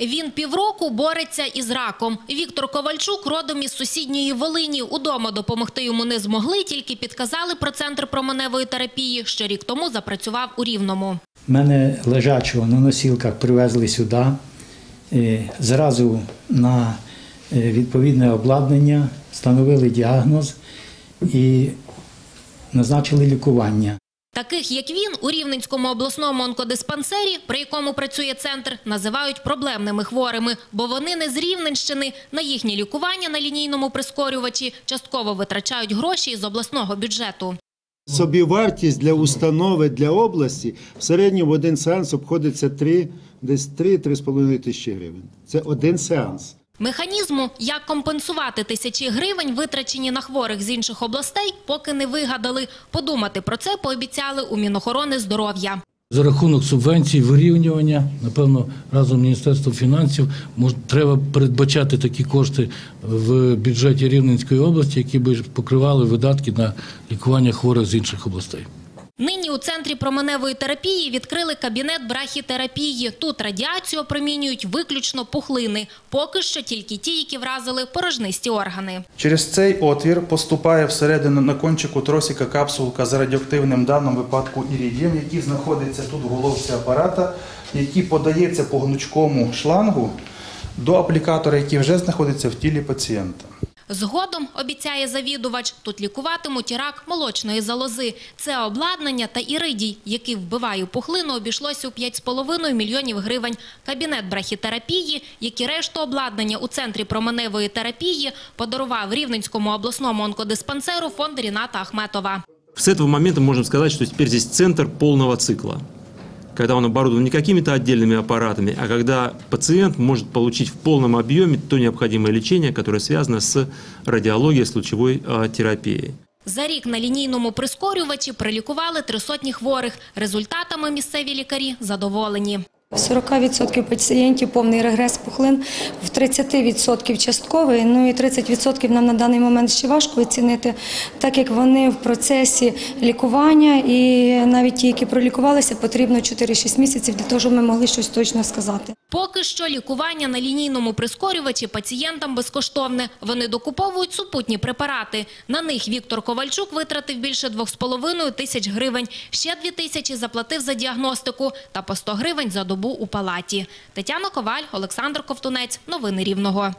Він півроку бореться із раком. Віктор Ковальчук родом із сусідньої Волині. Удома допомогти йому не змогли, тільки підказали про центр променевої терапії, що рік тому запрацював у Рівному. Мене лежачого на носілках привезли сюди. Е, Зразу на е, відповідне обладнання встановили діагноз і назначили лікування. Таких, як він, у Рівненському обласному онкодиспансері, при якому працює центр, називають проблемними хворими, бо вони не з Рівненщини. На їхнє лікування на лінійному прискорювачі частково витрачають гроші із обласного бюджету. Собівартість для установи для області в середньому один сеанс обходиться 3, десь 3-3,5 тисячі гривень. Це один сеанс. Механізму, як компенсувати тисячі гривень, витрачені на хворих з інших областей, поки не вигадали. Подумати про це пообіцяли у Мінохорони здоров'я. За рахунок субвенцій, вирівнювання, напевно, разом з Міністерством фінансів треба передбачати такі кошти в бюджеті Рівненської області, які б покривали видатки на лікування хворих з інших областей. У центрі променевої терапії відкрили кабінет брахітерапії. Тут радіацію опромінюють виключно пухлини. Поки що тільки ті, які вразили порожнисті органи. Через цей отвір поступає всередину на кончику тросика капсулка з радіоактивним в даному випадку іридієм, який знаходиться тут в головці апарата, який подається по гнучкому шлангу до аплікатора, який вже знаходиться в тілі пацієнта. Згодом, обіцяє завідувач, тут лікуватимуть рак молочної залози. Це обладнання та іридій, який вбиває пухлину, обійшлося у 5,5 мільйонів гривень. Кабінет брахітерапії, як і решту обладнання у центрі променевої терапії, подарував Рівненському обласному онкодиспансеру фонд Ріната Ахметова. С этого момента можем сказать, что теперь здесь центр полного цикла. Когда он оборудован не какими-то отдельными аппаратами, а когда пациент может получить в полном объеме то необходимое лечение, которое связано с радиологией, с лучевой терапией. За рік на лінійному прискорювачі прилікували три сотні хворих. Результатами місцеві лікарі задоволені. В 40% пацієнтів повний регрес пухлин, в 30% частковий, ну і 30% нам на даний момент ще важко оцінити, так як вони в процесі лікування, і навіть ті, які пролікувалися, потрібно 4-6 місяців для того, щоб ми могли щось точно сказати. Поки що лікування на лінійному прискорювачі пацієнтам безкоштовне. Вони докуповують супутні препарати. На них Віктор Ковальчук витратив більше 2,5 тисяч гривень. Ще 2 тисячі заплатив за діагностику та по 100 гривень за добу у палаті. Тетяна Коваль, Олександр Ковтунець. Новини Рівного.